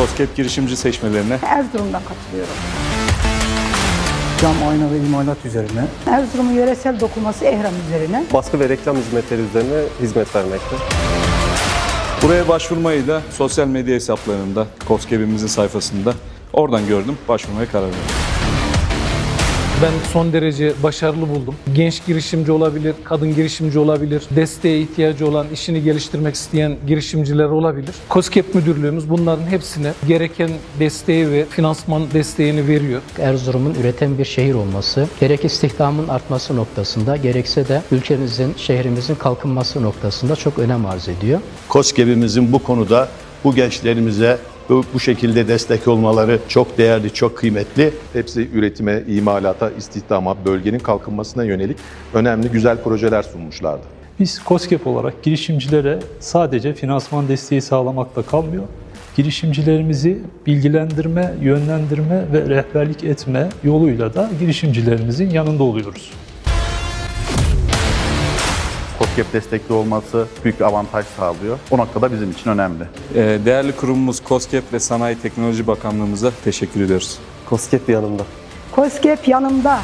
COSGAP girişimci seçmelerine Erzurum'dan katılıyorum. Cam, ayna ve imalat üzerine Erzurum'un yöresel dokuması Ehram üzerine. baskı ve reklam hizmetleri üzerine hizmet vermekte. buraya başvurmayı da sosyal medya hesaplarında, COSGAP'imizin sayfasında oradan gördüm, başvurmaya karar verdim. Ben son derece başarılı buldum. Genç girişimci olabilir, kadın girişimci olabilir, desteğe ihtiyacı olan, işini geliştirmek isteyen girişimciler olabilir. COSGAP müdürlüğümüz bunların hepsine gereken desteği ve finansman desteğini veriyor. Erzurum'un üreten bir şehir olması, gerek istihdamın artması noktasında, gerekse de ülkemizin, şehrimizin kalkınması noktasında çok önem arz ediyor. KOSGEB'imizin bu konuda bu gençlerimize bu, şekilde destek olmaları çok değerli, çok kıymetli. Hepsi üretime, imalata, istihdama, bölgenin kalkınmasına yönelik önemli güzel projeler sunmuşlardı. Biz COSGAP olarak girişimcilere sadece finansman desteği sağlamakla kalmıyor. Girişimcilerimizi bilgilendirme, yönlendirme ve rehberlik etme yoluyla da girişimcilerimizin yanında oluyoruz. COSGAP destekli olması büyük bir avantaj sağlıyor. O noktada bizim için önemli. Ee, Değerli kurumumuz COSGAP ve Sanayi Teknoloji Bakanlığımıza teşekkür ediyoruz. COSGAP yanımda. COSGAP yanımda.